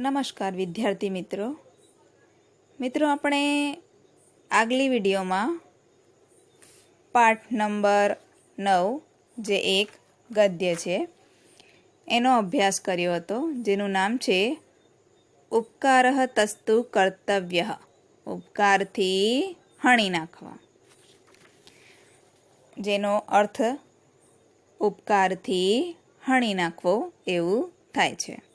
નમસ્કાર વિદ્યાર્થી મિત્રો. મિત્રો, આપણે આગલી વિડીયોમાં પાઠ નંબર નવ, જે એક ગદ્ય છે, એનો અભ્યાસ કર્યો હતો, જેનું નામ છે ઉપકાર તસ્તુ કર્તવ્ય, ઉપકારથી હણી નાખવા. જેનો અર્થ ઉપકારથી હણી નાખવો એવું થાય છે.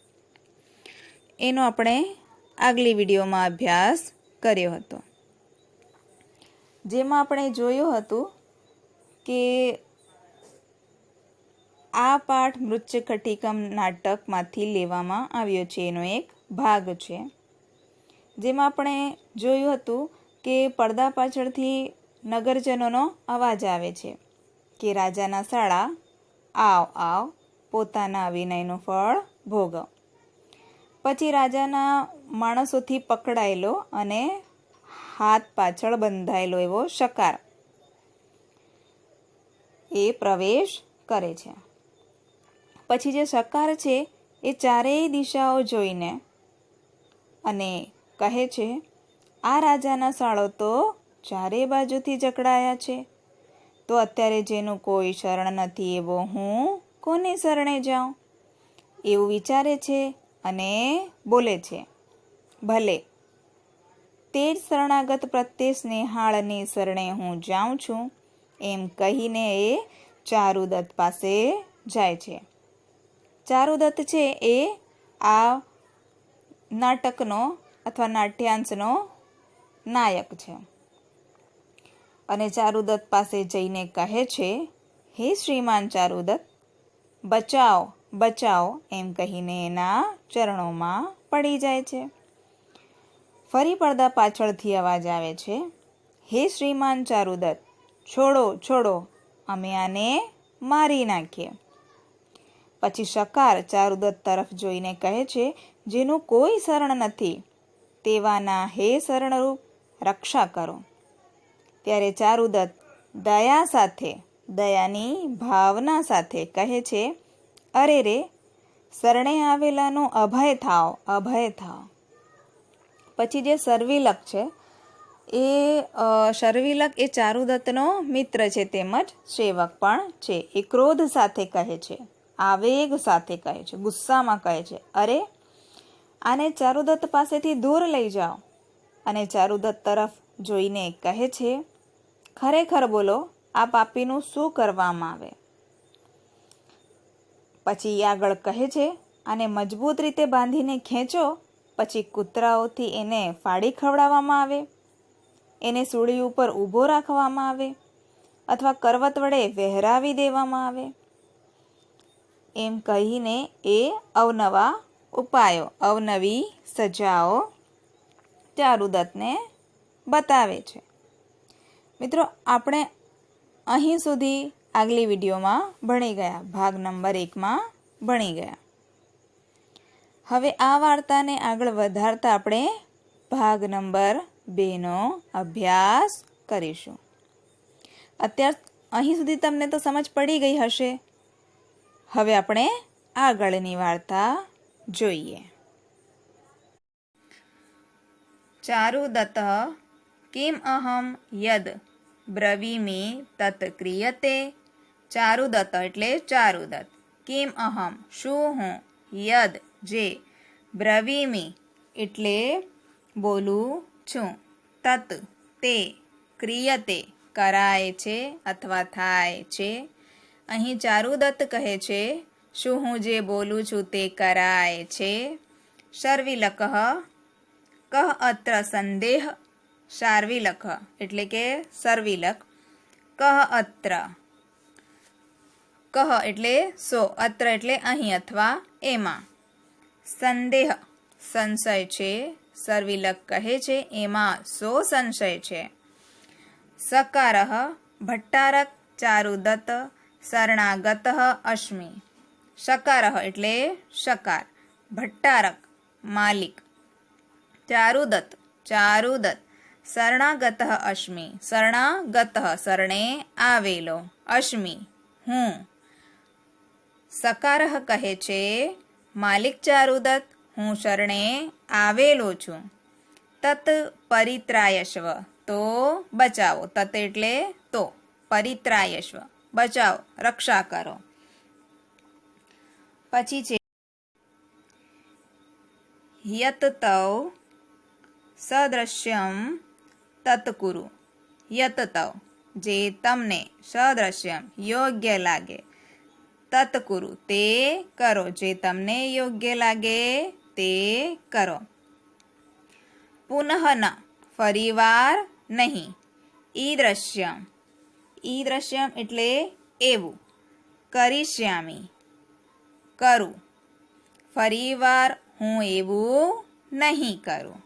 એનો આપણે આગલી વિડીયોમાં અભ્યાસ કર્યો હતો. જેમાં આપણે જોયું હતું કે આ પાઠ મૃચ્છકટિકમ નાટકમાંથી લેવામાં આવ્યો છે, એનો એક ભાગ છે. જેમાં આપણે જોયું હતું કે પડદા પાછળથી નગરજનોનો અવાજ આવે છે કે રાજાના શાળા આવ આવ, પોતાના વિનયનું ફળ ભોગવ. પછી રાજાના માણસોથી પકડાયેલો અને હાથ પાછળ બંધાયેલો એવો શકાર એ પ્રવેશ કરે છે. પછી જે શકાર છે, એ ચારેય દિશાઓ જોઈને અને કહે છે, આ રાજાના સાળો તો ચારે બાજુથી જકડાયા છે. તો અત્યારે જેનું કોઈ શરણ નથી એવો હું કોને શરણે જાઉં? એવું વિચારે છે અને બોલે છે, ભલે તે જ શરણાગત પ્રત્યે સ્નેહાળની શરણે હું જાઉં છું. એમ કહીને એ ચારુદત્ત પાસે જાય છે. ચારુદત્ત છે એ આ નાટકનો અથવા નાટ્યાંશનો નાયક છે. અને ચારુદત્ત પાસે જઈને કહે છે, હે શ્રીમાન ચારુદત્ત, બચાવ બચાવ એમ કહીને એના ચરણોમાં પડી જાય છે. ફરી પડદા પાછળથી અવાજ આવે છે, હે શ્રીમાન ચારુદત્ત, છોડો છોડો, અમે આને મારી નાખીએ. પછી શકાર ચારુદત્ત તરફ જોઈને કહે છે, જેનું કોઈ શરણ નથી, તેવાના હે શરણરૂપ રક્ષા કરો. ત્યારે ચારુદત્ત દયા સાથે, દયાની ભાવના સાથે કહે છે અરે રે, શરણે આવેલાનો અભય થાવ અભય થાવ. પછી જે શર્વિલક છે, એ શર્વિલક એ ચારુદત્તનો મિત્ર છે તેમજ સેવક પણ છે. એ ક્રોધ સાથે કહે છે, આવેગ સાથે કહે છે, ગુસ્સામાં કહે છે, અરે, આને ચારુદત્ત પાસેથી દૂર લઈ જાઓ. અને ચારુદત્ત તરફ જોઈને કહે છે, ખરેખર બોલો, આ પાપીનું શું કરવામાં આવે? પછી આગળ કહે છે, આને મજબૂત રીતે બાંધીને ખેંચો, પછી કૂતરાઓથી એને ફાડી ખવડાવવામાં આવે, એને સૂળી ઉપર ઊભો રાખવામાં આવે, અથવા કરવત વડે વહેરાવી દેવામાં આવે. એમ કહીને એ અવનવા ઉપાયો, અવનવી સજાઓ ચારુદત્તને બતાવે છે. મિત્રો, આપણે અહીં સુધી આગલી વિડીયોમાં ભણી ગયા. ભાગ નંબર એકમાં ભણી ગયા. હવે આ વાર્તાને આગળ વધારતા આપણે ભાગ નંબર બેનો અભ્યાસ કરીશું. અત્યાર અહીં સુધી તમને તો સમજ પડી ગઈ હશે. હવે આપણે આગળની વાર્તા જોઈએ. ચારુદત્ત કિમ અહમ યદ? બ્રવીમી તત્ક્રિયતે ક્રિયતે ચારુદત્ત એટલે ચારુદત્ત. કિમ અહમ? શું હું? યદ, જે. બ્રવીમી, એટલે બોલું છું. તત, તે. ક્રિયતે, કરાય છે અથવા થાય છે. અહીં ચારુદત્ત કહે છે, શું હું જે બોલું છું તે કરાય છે? શર્વિલક. કહ અત્ર સંદેહ? શાર્વિલક, એટલે કે સર્વિલક કહ અત્ર. કહ એટલે સો, અત્ર એટલે અહીં અથવા એમાં. સંદેહ, સંશય છે, સર્વિલક કહે છે, એમાં સો સંશય છે. સકાર ભટ્ટારક, ચારુદત્ત, શરણાગત, અશ્મિ. શકાર એટલે શકાર ભટ્ટારક, માલિક. ચારુદત્ત ચારુદત્ત. શરણાગત, અશ્મિ. શરણાગત, શરણે આવેલો. અશ્મિ. હું. સકાર કહે છે, માલિક ચારુદત્ત, હું શરણે આવેલો છું. તત પરિત્રાયશ્વ. તો બચાવો. તત એટલે તો. પરિત્રાયશ્વ. બચાવો. રક્ષા કરો. પછી છે યત તવ સદૃશ્યમ તત્કુરુ. યત તવ જે તમને સદૃશ્યમ યોગ્ય લાગે. તત્કુરુ. તે કરો. જે તમને યોગ્ય લાગે તે કરો. પુનઃ ન. ફરીવાર નહીં. ઈદ્રશ્યમ. ઈદ્રશ્યમ એટલે એવું. કરીશ્યામી કરું. ફરીવાર હું એવું નહીં કરું.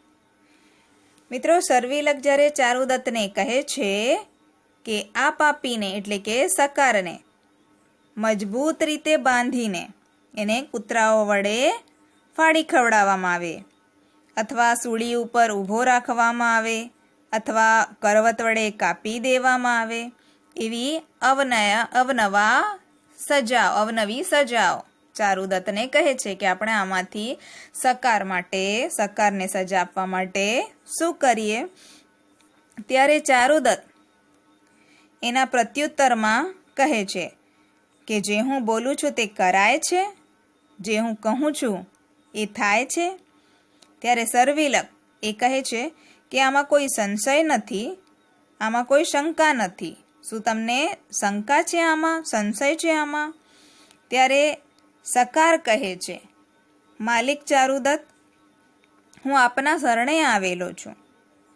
મિત્રો, સર્વિલક જ્યારે ચારુદત્તને કહે છે કે આ પાપીને, એટલે કે સકારને મજબૂત રીતે બાંધીને એને કૂતરાઓ વડે ફાડી ખવડાવવામાં આવે. અથવા સૂળી ઉપર ઊભો રાખવામાં આવે અથવા કરવત વડે કાપી દેવામાં આવે. એવી અવનયા, અવનવા સજાઓ, અવનવી સજાઓ ચારુદત્તને કહે છે કે આપણે આમાંથી સકાર માટે, સકારને સજા આપવા માટે શું કરીએ? ત્યારે ચારુદત્ત એના પ્રત્યુત્તરમાં કહે છે કે જે હું બોલું છું તે કરાય છે? જે હું કહું છું એ થાય છે? ત્યારે સર્વિલક એ કહે છે કે આમાં કોઈ સંશય નથી, આમાં કોઈ શંકા નથી. શું તમને શંકા છે આમાં? સંશય છે આમાં? ત્યારે સકાર કહે છે, માલિક ચારુદત્ત, હું આપના શરણે આવેલો છું.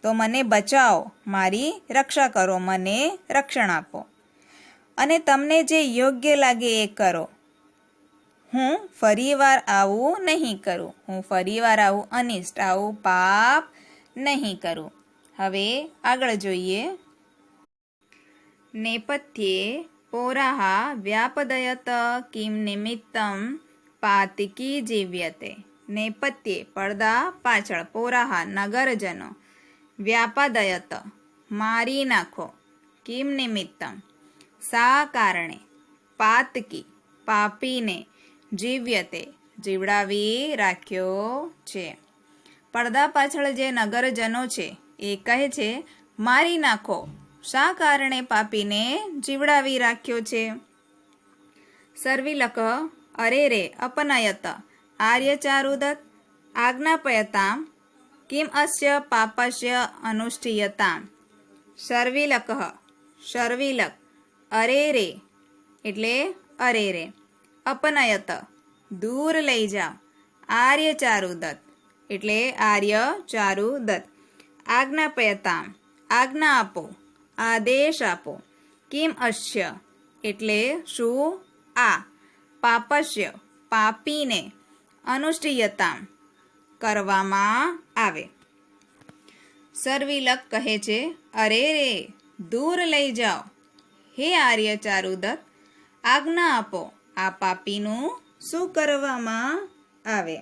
તો મને બચાવો, મારી રક્ષા કરો, મને રક્ષણ આપો. અને તમને જે યોગ્ય લાગે એ કરો. હું ફરીવાર આવું નહીં કરું. હું ફરીવાર આવું અનિષ્ટ, આવું પાપ નહીં કરું. હવે આગળ જોઈએ. નેપથ્યે પોરાહા વ્યાપદયત કિમ નિમિત્તમ પાતિકી જીવ્યતે. નેપથ્યે પડદા પાછળ પોરાહા નગરજનો. વ્યાપાદયત, મારી નાખો. કિમ નિમિત્તમ. સા કારણે? પાતકી, પાપીને જીવ્યતે જીવડાવી રાખ્યો છે. પડદા પાછળ જે નગરજનો છે, એ કહે છે, મારી નાખો. શા કારણે પાપીને જીવડાવી રાખ્યો છે? સર્વિલક, અરે રે, અપનયત. આર્ય ચારુદત આજ્ઞાપયતામ. કિમ અસ્ય પાપસ્ય અનુષ્ઠીયતામ? સર્વિલક શર્વિલક અરે રે. એટલે અરે રે. અપનયત. દૂર લઈ જાઓ આર્ય ચારુદત્ત એટલે આર્ય ચારુદત્ત આજ્ઞાપયતામ આજ્ઞા આપો. આદેશ આપો. કિમ અશ્ય? એટલે શું? આ. પાપશ્ય પાપીને. અનુષ્ઠીયતામ. કરવામાં આવે. સર્વિલક કહે છે, અરે રે, દૂર લઈ જાઓ. હે આર્ય ચારુદત્ત આજ્ઞા આપો, આ પાપીનું શું કરવામાં આવે?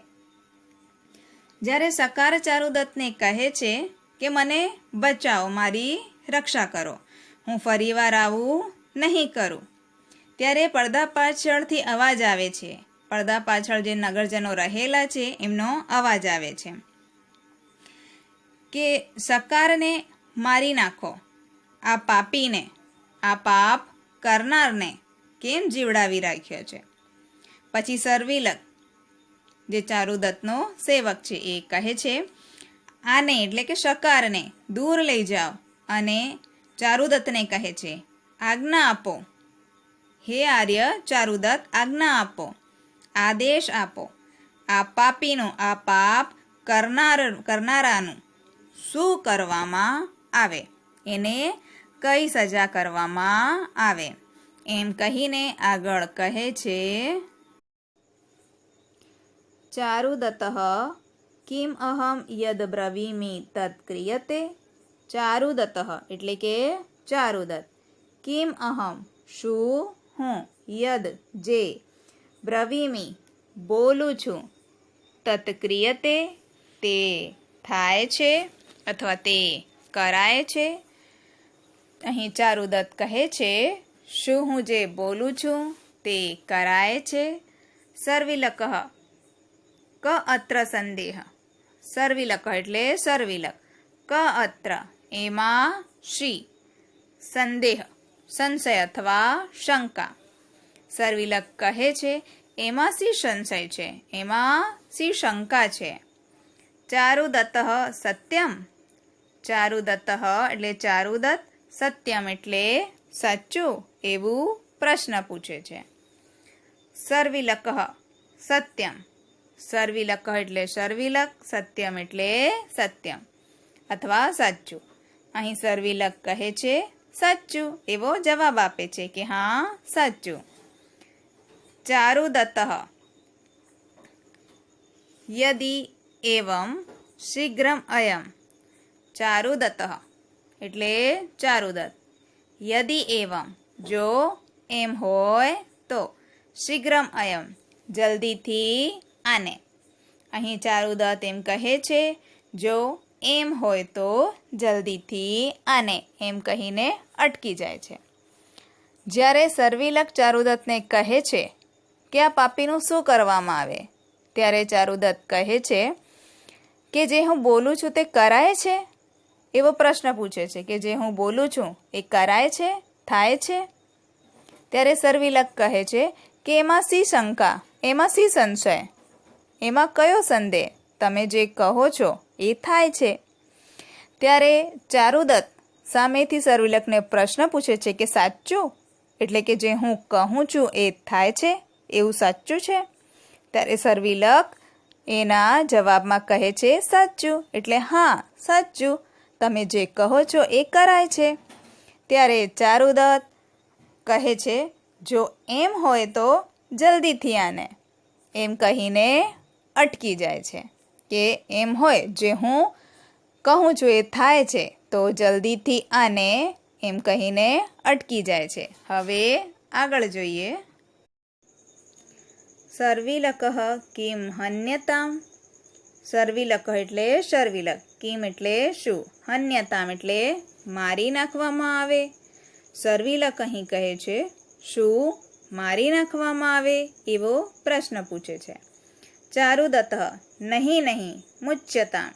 જ્યારે સકાર ચારુદત્તને કહે છે કે, મને બચાવો, મારી રક્ષા કરો, હું ફરીવાર આવું નહીં કરું. ત્યારે પડદા પાછળથી અવાજ આવે છે. પડદા પાછળ જે નગરજનો રહેલા છે, એમનો અવાજ આવે છે કે, સકારને મારી નાખો, આ પાપીને આ પાપ કરનારને કેમ જીવડાવી રાખ્યો છે? પછી સર્વિલક જે ચારુદત્તનો સેવક છે, એ કહે છે, આને એટલે કે શકારને દૂર લઈ જાઓ. અને ચારુદત્તને કહે છે, આજ્ઞા આપો. હે આર્ય ચારુદત્ત આજ્ઞા આપો. આદેશ આપો. આ પાપીનું, આ પાપ કરનાર, કરનારાનું શું કરવામાં આવે? એને કઈ સજા કરવામાં આવે? એમ કહીને આગળ કહે છે ચારુદત કિમ અહમ યદ બ્રવીમી તત્ ક્રિયતે? ચારુદત એટલે કે ચારુદત કિમ અહમ શું? હું. યદ જે. બ્રવીમી બોલું છું. તત્ક્રિયતે તે થાય છે અથવા તે કરાય છે? અહીં ચારુદત્ત કહે છે, શું હું જે બોલું છું તે કરાય છે? સર્વિલકઃ ક અત્ર સંદેહ. સર્વિલક એટલે સર્વિલક. ક અત્ર, એમાં શ્રી. સંદેહ, સંશય અથવા શંકા. સર્વિલક કહે છે, એમાં શી સંશય છે? એમાં શી શંકા છે. ચારુદત્ત સત્યમ. ચારુદત્ત એટલે ચારુદત્ત. સત્યમ એટલે સાચું એવું પ્રશ્ન પૂછે છે. સર્વિલક સત્યમ. સર્વિલક એટલે સર્વિલક, સત્યમ એટલે સત્યમ અથવા સાચું. અહીં સર્વિલક કહે છે સાચું, એવો જવાબ આપે છે કે હા, સાચું. ચારુદત્ત. યદી એવમ શીઘ્રમ અયમ. ચારુદત્ત. એટલે ચારુદત્ત યદિ એવમ, જો એમ હોય તો શીઘ્રમ અયમ, જલ્દીથી આને. અહીં ચારુદત્ત એમ કહે છે, જો એમ હોય તો જલ્દીથી આને એમ કહીને અટકી જાય છે. જ્યારે સર્વિલક ચારુદત્તને કહે છે કે આ પાપીનું શું કરવામાં આવે, ત્યારે ચારુદત્ત કહે છે કે જે હું બોલું છું તે કરાય છે? એવો પ્રશ્ન પૂછે છે કે જે હું બોલું છું, એ કરાય છે, થાય છે? ત્યારે સર્વિલક કહે છે કે એમાં સી શંકા, એમાં સી સંશય, એમાં કયો સંદેહ? તમે જે કહો છો, એ થાય છે. ત્યારે ચારુદત્ત સામેથી સર્વિલકને પ્રશ્ન પૂછે છે કે સાચું? એટલે કે જે હું કહું છું, એ થાય છે? એવું સાચું છે? ત્યારે સર્વિલક એના જવાબમાં કહે છે સાચું. એટલે હા, સાચું. તમે જે કહો છો એ કરાય છે. ત્યારે ચારુદત્ત કહે છે, જો એમ હોય તો જલ્દીથી આને. એમ કહીને અટકી જાય છે કે એમ હોય જે હું કહું છું એ થાય છે, તો જલ્દીથી આને એમ કહીને અટકી જાય છે. હવે આગળ જોઈએ. સર્વિલક કિમ હન્યતામ સર્વિલક એટલે શર્વિલક, કિમ એટલે શું, હન્યતામ એટલે મારી નાખવામાં આવે. સર્વિલક અહીં કહે છે, શું, મારી નાખવામાં આવે? એવો પ્રશ્ન પૂછે છે. ચારુદત્ત, નહીં નહીં, મુચ્યતામ.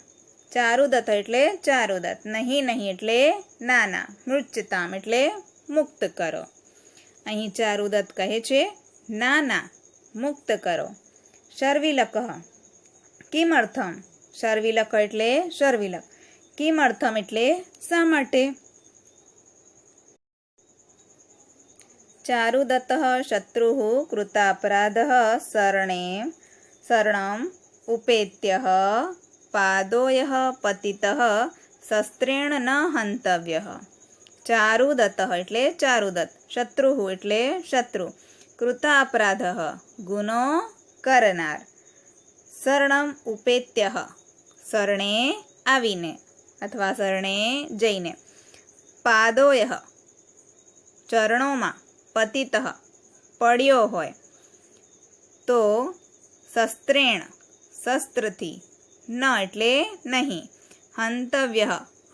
ચારુદત્ત એટલે ચારુદત્ત, નહીં નહીં એટલે ના ના મૃચ્યતામ એટલે મુક્ત કરો. અહીં ચારુદત્ત કહે છે ના ના મુક્ત કરો. શર્વિલક કિમર્થમ સર્વિલક એટલે સર્વિલક કિમર્થમ એટલે શા માટે? ચારુદત્ત શત્રુ કૃતાપરાધ શરણે. શરણમ ઉપેત્ય પાદોય પતિત શસ્ત્રેણ ન હંતવ્ય. ચારુદત્ત એટલે ચારુદત્ત. શત્રુ એટલે શત્રુ. કૃતાપરાધ ગુનો કરનાર. શરણમ ઉપેત્ય. શરણે આવીને અથવા શરણે જઈને. પાદોય. ચરણોમાં પતિત પડ્યો હોય. તો શસ્ત્રેણ શસ્ત્રથી ન એટલે નહીં. હંતવ્ય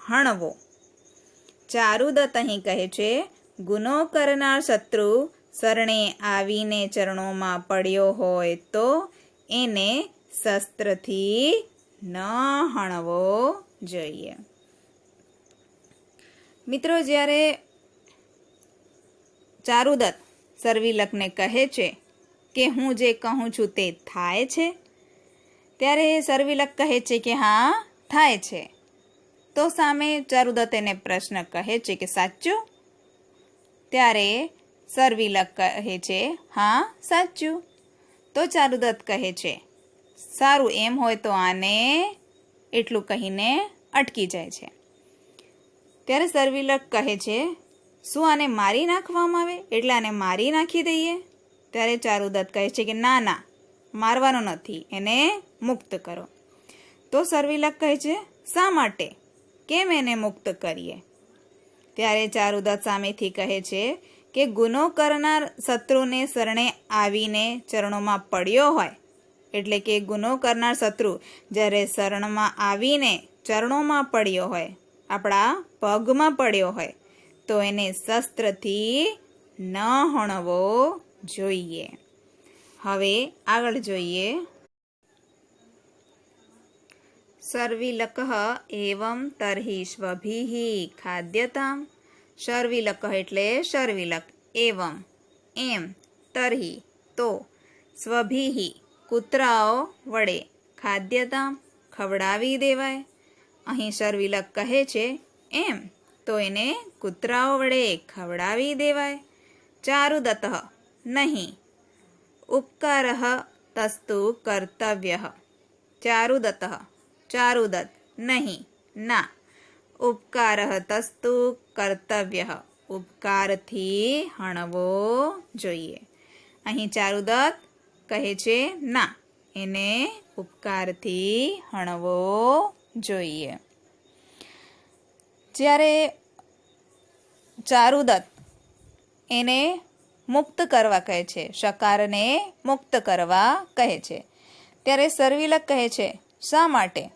હણવો. ચારુદત્ત અહીં કહે છે, ગુનો કરનાર શત્રુ શરણે આવીને ચરણોમાં પડ્યો હોય તો એને શસ્ત્રથી ન હણવો જોઈએ. મિત્રો, જ્યારે ચારુદત્ત સર્વિલકને કહે છે કે હું જે કહું છું તે થાય છે, ત્યારે સર્વિલક કહે છે કે હા, થાય છે. તો સામે ચારુદત્ત એને પ્રશ્ન કહે છે કે સાચું? ત્યારે સર્વિલક કહે છે, હા, સાચું. તો ચારુદત્ત કહે છે સારું એમ હોય તો આને એટલું કહીને અટકી જાય છે. ત્યારે સર્વિલક કહે છે, શું આને મારી નાખવામાં આવે? એટલે આને મારી નાખી દઈએ. ત્યારે ચારુદત્ત કહે છે કે, ના ના, મારવાનો નથી, એને મુક્ત કરો. તો સર્વિલક કહે છે, શા માટે? કેમ એને મુક્ત કરીએ? ત્યારે ચારુદત્ત સામેથી કહે છે કે, ગુનો કરનાર શત્રુને શરણે આવીને ચરણોમાં પડ્યો હોય એટલે કે ગુનો કરનાર શત્રુ જ્યારે શરણમાં આવીને ચરણોમાં પડ્યો હોય, આપણા પગમાં પડ્યો હોય, તો એને શસ્ત્રથી ન હણવો જોઈએ. હવે આગળ જોઈએ. સર્વિલક એવમ તર્હિ સ્વભિહિ ખાદ્યતામ. સર્વિલક એટલે સર્વિલક એવમ, એમ, તર્હિ, તો સ્વભિઃ કૂતરાઓ વડે ખાદ્યતામ ખવડાવી દેવાય. અહીં સર્વિલક કહે છે, એમ, તો એને કૂતરાઓ વડે ખવડાવી દેવાય. ચારુદત નહીં. ઉપકાર તસ્તુ કર્તવ્ય. ચારુદત ચારુદત નહીં. ના. ઉપકાર તસ્તુ કર્તવ્ય. ઉપકારથી હણવો જોઈએ. અહીં ચારુદત્ત કહે છે, ના, એને ઉપકારથી હણવો જોઈએ. જ્યારે ચારુદત્ત એને મુક્ત કરવા કહે છે, શકારને મુક્ત કરવા કહે છે, ત્યારે સર્વિલક કહે છે, શા માટે?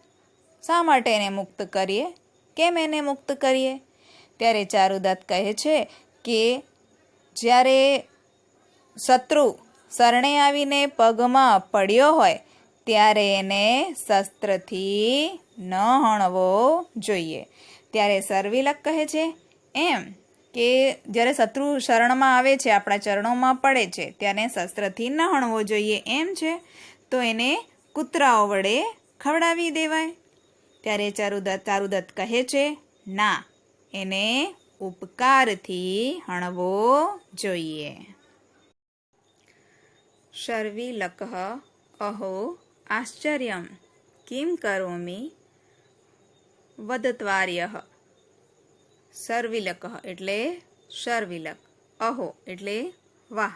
શા માટે એને મુક્ત કરીએ? કેમ એને મુક્ત કરીએ? ત્યારે ચારુદત્ત કહે છે કે જ્યારે શત્રુ શરણે આવીને પગમાં પડ્યો હોય, ત્યારે એને શસ્ત્રથી ન હણવો જોઈએ. ત્યારે સર્વિલક કહે છે, એમ કે જ્યારે શત્રુ શરણમાં આવે છે, આપણા ચરણોમાં પડે છે, ત્યારે શસ્ત્રથી ન હણવો જોઈએ, એમ છે? તો એને કૂતરાઓ વડે ખવડાવી દેવાય. ત્યારે ચારુદત્ત ચારુદત્ત કહે છે, ના, એને ઉપકારથી હણવો જોઈએ. શર્વિલક અહો આશ્ચર્યમ કિમ કરોમી વદત્વાર્ય સર્વિલક એટલે શર્વિલક અહો એટલે વાહ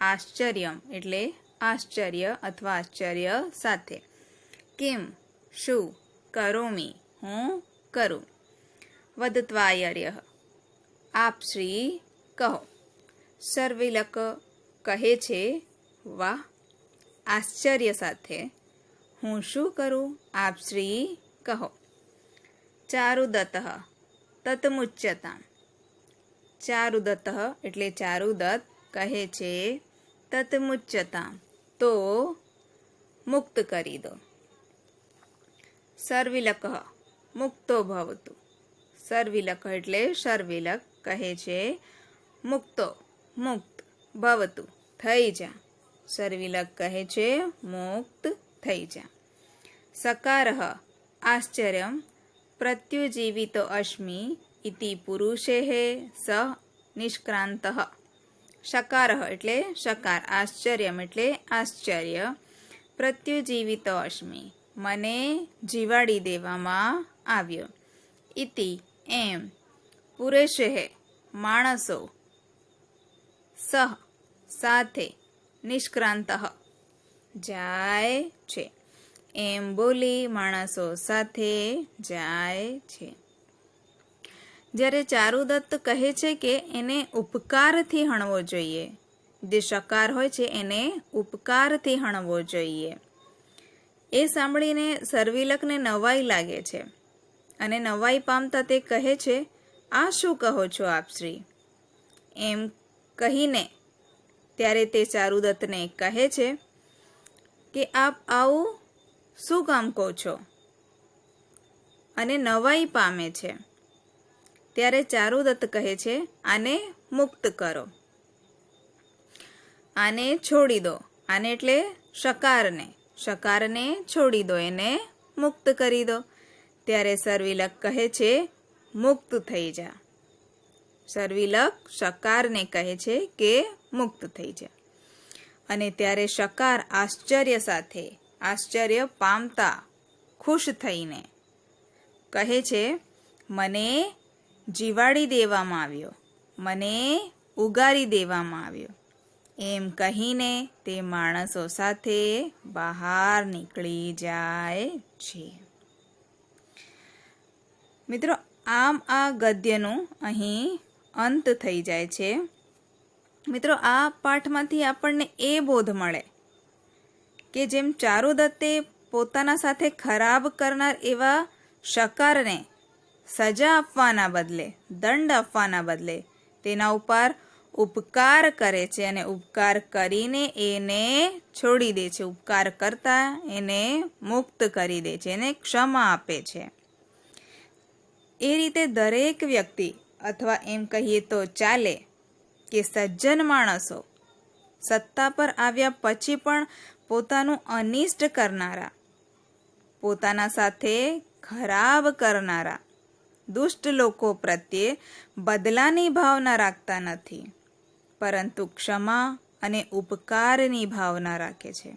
આશ્ચર્યમ એટલે આશ્ચર્ય અથવા આશ્ચર્ય સાથે કેમ શું કરોમી હું કરું વદત્વાયર્ય આપ શ્રી કહો સર્વિલક કહે છે વાહ, આશ્ચર્ય સાથે હું શું કરું? આપ શ્રી કહો. ચારુદત્ત તતમુચ્યતા ચારુદત્ત એટલે ચારુદત્ત કહે છે તતમુચ્યતા તો મુક્ત કરી દો. સર્વિલક, મુક્તો ભવતુ. સર્વિલક એટલે સર્વિલક કહે છે, મુક્તો, મુક્ત ભવતુ. થઈ જા. સર્વિલક કહે છે, મુક્ત થઈ જા. સકાર આશ્ચર્ય પ્રત્યુજીવિતો અશ્મિ ઇતિ પુરુષે સ નિષ્ક્રાંત. શકાર એટલે શકાર આશ્ચર્યમ એટલે આશ્ચર્ય, પ્રત્યુજીવિતો અશ્મિ, મને જીવાડી દેવામાં આવ્યો. ઇતિ, એમ પુરુષે માણસો, સહ, સાથે નિષ્ક્રાંત। જાય છે. એમ બોલી માણસો સાથે જાય છે. જ્યારે ચારુદત્ત કહે છે કે એને ઉપકારથી હણવો જોઈએ જે શકાર હોય છે, એને ઉપકારથી હણવો જોઈએ. એ સાંભળીને સર્વિલકને નવાઈ લાગે છે અને નવાઈ પામતા તે કહે છે, આ શું કહો છો આપશ્રી એમ કહીને ત્યારે તે ચારુદત્તને કહે છે કે, આપ આવું, શું કામ કહો છો? અને નવાઈ પામે છે. ત્યારે ચારુદત્ત કહે છે, આને મુક્ત કરો. આને છોડી દો. આને એટલે શકારને. શકારને છોડી દો. એને મુક્ત કરી દો. ત્યારે સર્વિલક કહે છે, મુક્ત થઈ જા. સર્વિલક શકારને કહે છે કે મુક્ત થઈ જાય અને ત્યારે શકાર આશ્ચર્ય સાથે, આશ્ચર્ય પામતા ખુશ થઈને કહે છે, મને જીવાડી દેવામાં આવ્યો. મને ઉગારી દેવામાં આવ્યો. એમ કહીને તે માણસો સાથે બહાર નીકળી જાય છે. મિત્રો, આમ આ ગદ્યનું અહીં અંત થઈ જાય છે. મિત્રો, આ પાઠમાંથી આપણને એ બોધ મળે કે જેમ ચારુદત્તે પોતાના સાથે ખરાબ કરનાર એવા શકારને સજા આપવાના બદલે, દંડ આપવાના બદલે તેના ઉપર ઉપકાર કરે છે અને ઉપકાર કરીને એને છોડી દે છે. ઉપકાર કરતા એને મુક્ત કરી દે છે, એને ક્ષમા આપે છે. એ રીતે દરેક વ્યક્તિ, અથવા એમ કહીએ તો ચાલે કે સજ્જન માણસો સત્તા પર આવ્યા પછી પણ પોતાનું અનિષ્ટ કરનારા, પોતાના સાથે ખરાબ કરનારા, દુષ્ટ લોકો પ્રત્યે બદલાની ભાવના રાખતા નથી, પરંતુ ક્ષમા અને ઉપકારની ભાવના રાખે છે.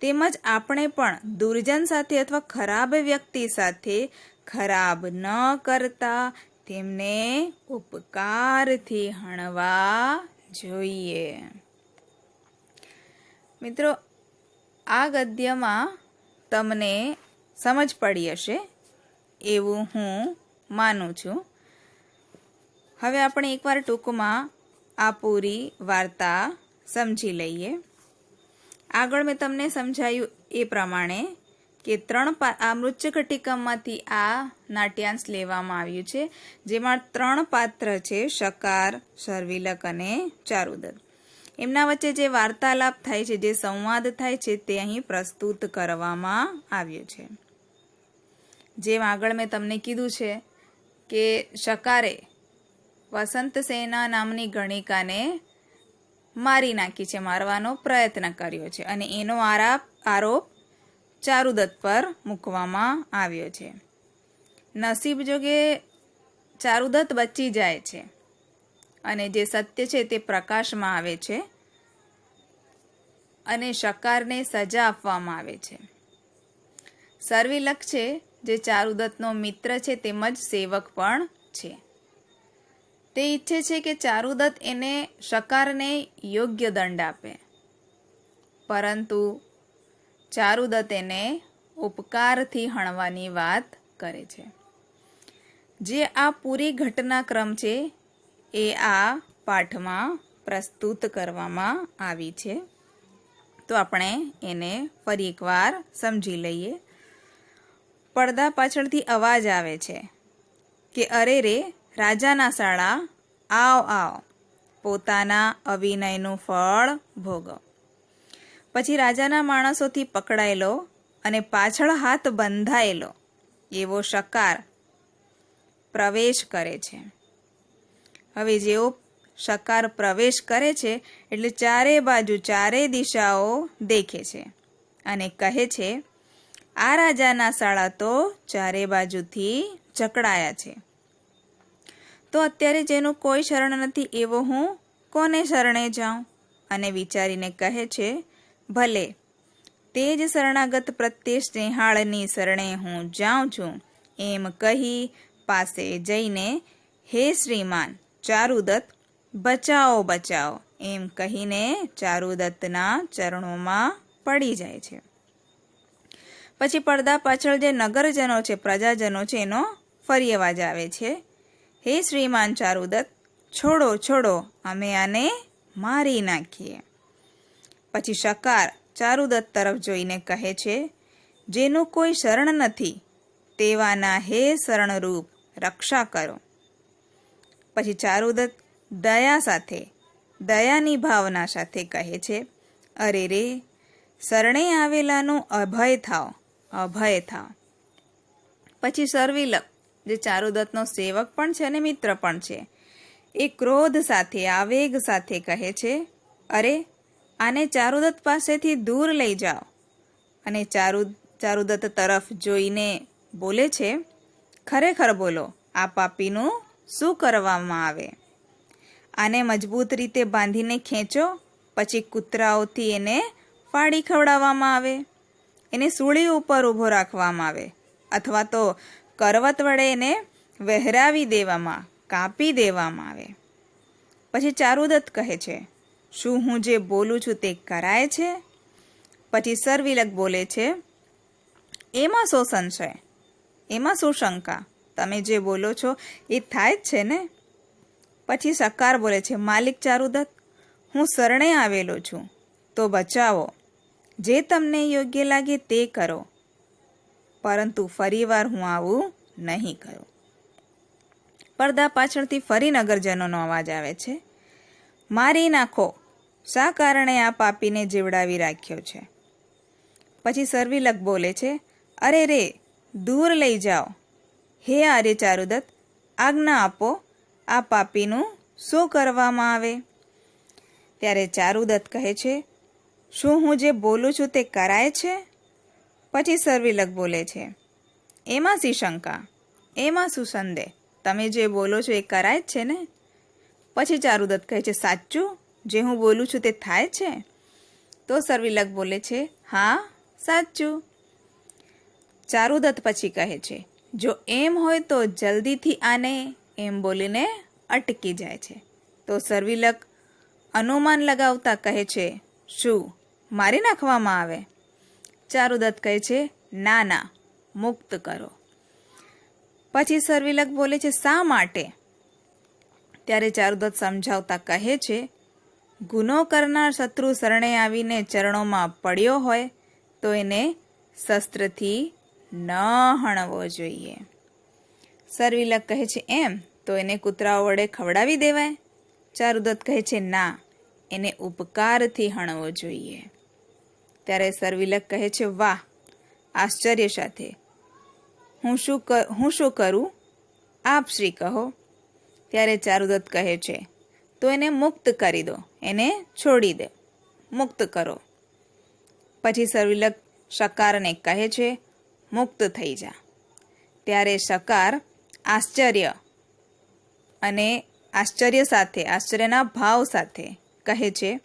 તેમજ આપણે પણ દુર્જન સાથે અથવા ખરાબ વ્યક્તિ સાથે ખરાબ ન કરતા તેમને ઉપકારથી હણવા જોઈએ. મિત્રો, આ ગદ્યમાં તમને સમજ પડી હશે એવું હું માનું છું. હવે આપણે એકવાર ટૂંકમાં આ પૂરી વાર્તા સમજી લઈએ. આગળ મેં તમને સમજાયું એ પ્રમાણે કે ત્રણ આ મૃચ્છકટિકમમાંથી આ નાટ્યાંશ લેવામાં આવ્યું છે, જેમાં ત્રણ પાત્ર છે, શકાર સર્વિલક અને ચારુદત્ત એમના વચ્ચે જે વાર્તાલાપ થાય છે, જે સંવાદ થાય છે, તે અહીં પ્રસ્તુત કરવામાં આવ્યું છે. જેમ આગળ મેં તમને કીધું છે કે શકારે વસંત સેના નામની ગણિકાને મારી નાખી છે, મારવાનો પ્રયત્ન કર્યો છે, અને એનો આરાપ આરોપ ચારુદત્ત પર મૂકવામાં આવ્યો છે. નસીબ જોગે ચારુદત્ત બચી જાય છે અને જે સત્ય છે તે પ્રકાશમાં આવે છે અને શકારને સજા આપવામાં આવે છે. સર્વિલક છે જે ચારુદત્તનો મિત્ર છે તેમજ સેવક પણ છે. તે ઈચ્છે છે કે ચારુદત્ત એને શકારને યોગ્ય દંડ આપે. પરંતુ ચારુદત્ત તેને ઉપકારથી હણવાની વાત કરે છે. જે આ પૂરી ઘટનાક્રમ છે, એ આ પાઠમાં પ્રસ્તુત કરવામાં આવી છે. તો આપણે એને ફરી એકવાર સમજી લઈએ. પડદા પાછળથી અવાજ આવે છે કે, અરે રે, રાજાના શાળા આવ આવ. પોતાના અવિનયનું ફળ ભોગવ. પછી રાજાના માણસોથી પકડાયેલો અને પાછળ હાથ બંધાયેલો એવો શકાર પ્રવેશ કરે છે. હવે જેવો શકાર પ્રવેશ કરે છે એટલે ચારે બાજુ ચારે દિશાઓ દેખે છે અને કહે છે, આ રાજાના શાળા તો ચારે બાજુથી જકડાયા છે. તો અત્યારે જેનું કોઈ શરણ નથી એવો હું કોને શરણે જાઉં? અને વિચારીને કહે છે ભલે. તે જ શરણાગત પ્રત્યે સ્નેહાળની શરણે હું જાઉં છું. એમ કહી પાસે જઈને, હે શ્રીમાન, ચારુદત્ત બચાવો બચાવો એમ કહીને ચારુદત્તના ચરણોમાં પડી જાય છે. પછી પડદા પાછળ જે નગરજનો છે, પ્રજાજનો છે, એનો ફરી અવાજ આવે છે. હે શ્રીમાન ચારુદત્ત, છોડો છોડો, અમે આને મારી નાખીએ. પછી શકાર ચારુદત્ત તરફ જોઈને કહે છે, જેનું કોઈ શરણ નથી, તેવાના હે શરણરૂપ, રક્ષા કરો. પછી ચારુદત્ત દયા સાથે, દયાની ભાવના સાથે કહે છે, અરે રે, શરણે આવેલાનું અભય થાવ અભય થાવ. પછી સર્વિલક જે ચારુદત્તનો સેવક પણ છે અને મિત્ર પણ છે, એ ક્રોધ સાથે, આવેગ સાથે કહે છે, અરે આને ચારુદત્ત પાસેથી દૂર લઈ જાઓ. અને ચારુ, ચારુદત્ત તરફ જોઈને બોલે છે, ખરેખર બોલો, આ પાપીનું શું કરવામાં આવે? આને મજબૂત રીતે બાંધીને ખેંચો, પછી કૂતરાઓથી એને ફાડી ખવડાવવામાં આવે. એને સૂળી ઉપર ઊભો રાખવામાં આવે, અથવા તો કરવત વડે એને વહેરાવી દેવામાં, કાપી દેવામાં આવે. પછી ચારુદત્ત કહે છે શું હું જે બોલું છું તે કરાય છે? પછી સર્વિલક બોલે છે, એમાં શું સંશય? એમાં શું શંકા? તમે જે બોલો છો એ થાય જ છે ને? પછી સકાર બોલે છે, માલિક ચારુદત્ત, હું શરણે આવેલો છું. તો બચાવો. જે તમને યોગ્ય લાગે તે કરો. પરંતુ ફરીવાર હું આવું નહીં કરું. પડદા પાછળથી ફરી નગરજનોનો અવાજ આવે છે, મારી નાખો. શા કારણે આ પાપીને જીવડાવી રાખ્યો છે? પછી સર્વિલક બોલે છે, અરે રે, દૂર લઈ જાઓ. હે આર્ય ચારુદત્ત આજ્ઞા આપો, આ પાપીનું શું કરવામાં આવે? ત્યારે ચારુદત્ત કહે છે, શું હું જે બોલું છું તે કરાય છે? પછી સર્વિલક બોલે છે, એમાં શી શંકા? એમાં શું સંદેહ? તમે જે બોલો છો એ કરાય જ છે ને? પછી ચારુદત્ત કહે છે, સાચું. જે હું બોલું છું તે થાય છે? તો સર્વિલક બોલે છે, હા, સાચું. ચારુદત્ત પછી કહે છે, જો એમ હોય તો જલ્દીથી આને, એમ બોલીને અટકી જાય છે. તો સર્વિલક અનુમાન લગાવતા કહે છે, શું, મારી નાખવામાં આવે? ચારુદત્ત કહે છે, ના ના, મુક્ત કરો. પછી સર્વિલક બોલે છે, શા માટે? ત્યારે ચારુદત્ત સમજાવતા કહે છે ગુનો કરનાર શત્રુ શરણે આવીને ચરણોમાં પડ્યો હોય, તો એને શસ્ત્રથી ન હણવો જોઈએ. સર્વિલક કહે છે, એમ, તો એને કૂતરાઓ વડે ખવડાવી દેવાય? ચારુદત્ત કહે છે, ના, એને ઉપકારથી હણવો જોઈએ. ત્યારે સર્વિલક કહે છે, વાહ, આશ્ચર્ય સાથે. હું શું હું શું કરું? આપ શ્રી કહો. ત્યારે ચારુદત્ત કહે છે તો એને મુક્ત કરી દો. એને છોડી દે. મુક્ત કરો. પછી સર્વિલક શકારને કહે છે, મુક્ત થઈ જા. ત્યારે શકાર આશ્ચર્ય અને આશ્ચર્ય સાથે, આશ્ચર્યના ભાવ સાથે કહે છે,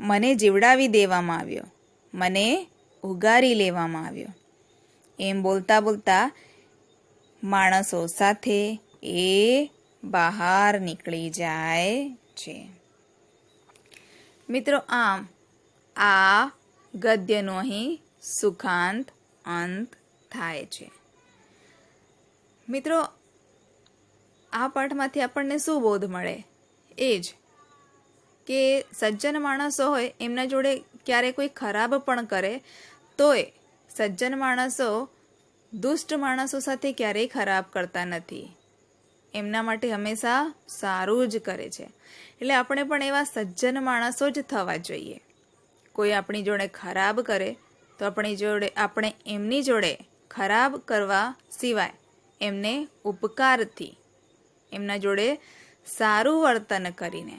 મને જીવડાવી દેવામાં આવ્યો. મને ઉગારી લેવામાં આવ્યો. એમ બોલતા બોલતા માણસો સાથે એ બહાર નીકળી જાય છે. મિત્રો, આમ, આ ગદ્યનો અહીં સુખાંત અંત થાય છે. મિત્રો, આ પાઠમાંથી આપણને શું બોધ મળે? એ જ કે સજ્જન માણસો હોય, એમના જોડે ક્યારે કોઈ ખરાબ પણ કરે, તોય સજ્જન માણસો દુષ્ટ માણસો સાથે ક્યારેય ખરાબ કરતા નથી. એમના માટે હંમેશા સારું જ કરે છે. એટલે આપણે પણ એવા સજ્જન માણસો જ થવા જોઈએ. કોઈ આપણી જોડે ખરાબ કરે, તો આપણી જોડે, આપણે એમની જોડે ખરાબ કરવા સિવાય એમને ઉપકારથી, એમના જોડે સારું વર્તન કરીને,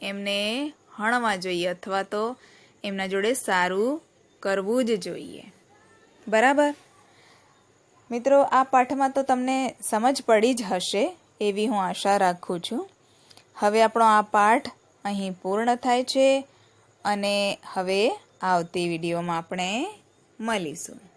એમને હણવા જોઈએ અથવા તો એમના જોડે સારું કરવું જ જોઈએ. બરાબર? મિત્રો, આ પાઠમાં તો તમને સમજ પડી જ હશે એવી હું આશા રાખું છું. હવે આપણો આ પાઠ અહીં પૂર્ણ થાય છે અને હવે આવતી વિડીયોમાં આપણે મળીશું.